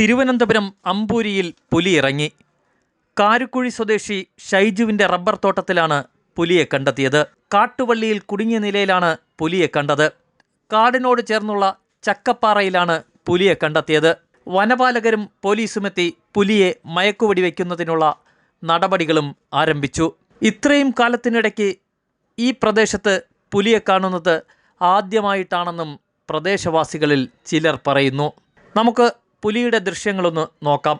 തിരുവനന്തപുരം അമ്പൂരിയിൽ പുലി ഇറങ്ങി കാരുക്കുഴി സ്വദേശി ഷൈജുവിന്റെ റബ്ബർ തോട്ടത്തിലാണ് പുലിയെ കണ്ടെത്തിയത്. കാട്ടുവള്ളിയിൽ കുടുങ്ങിയ നിലയിലാണ് പുലിയെ കണ്ടത്. കാടിനോട് ചേർന്നുള്ള ചക്കപ്പാറയിലാണ് പുലിയെ കണ്ടെത്തിയത്. വനപാലകരും പോലീസുമെത്തി പുലിയെ മയക്കുവെടിവെക്കുന്നതിനുള്ള നടപടികളും ആരംഭിച്ചു. ഇത്രയും കാലത്തിനിടയ്ക്ക് ഈ പ്രദേശത്ത് പുലിയെ കാണുന്നത് ആദ്യമായിട്ടാണെന്നും പ്രദേശവാസികളിൽ ചിലർ പറയുന്നു. നമുക്ക് പുലിയുടെ ദൃശ്യങ്ങളൊന്ന് നോക്കാം.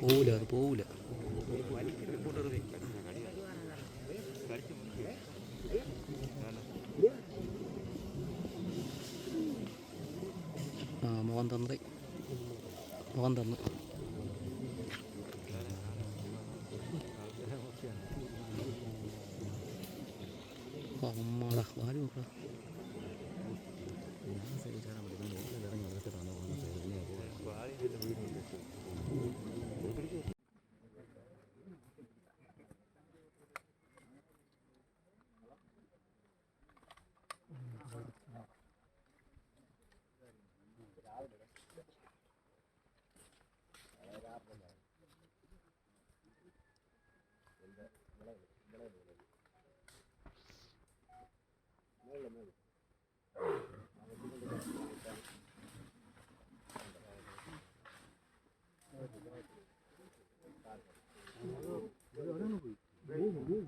പോവില്ല അത് പോവില്ല മുഖം തന്നത് മുഖം തന്നു. അമ്മടാ ആരും നോക്കടാ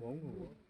அவங்க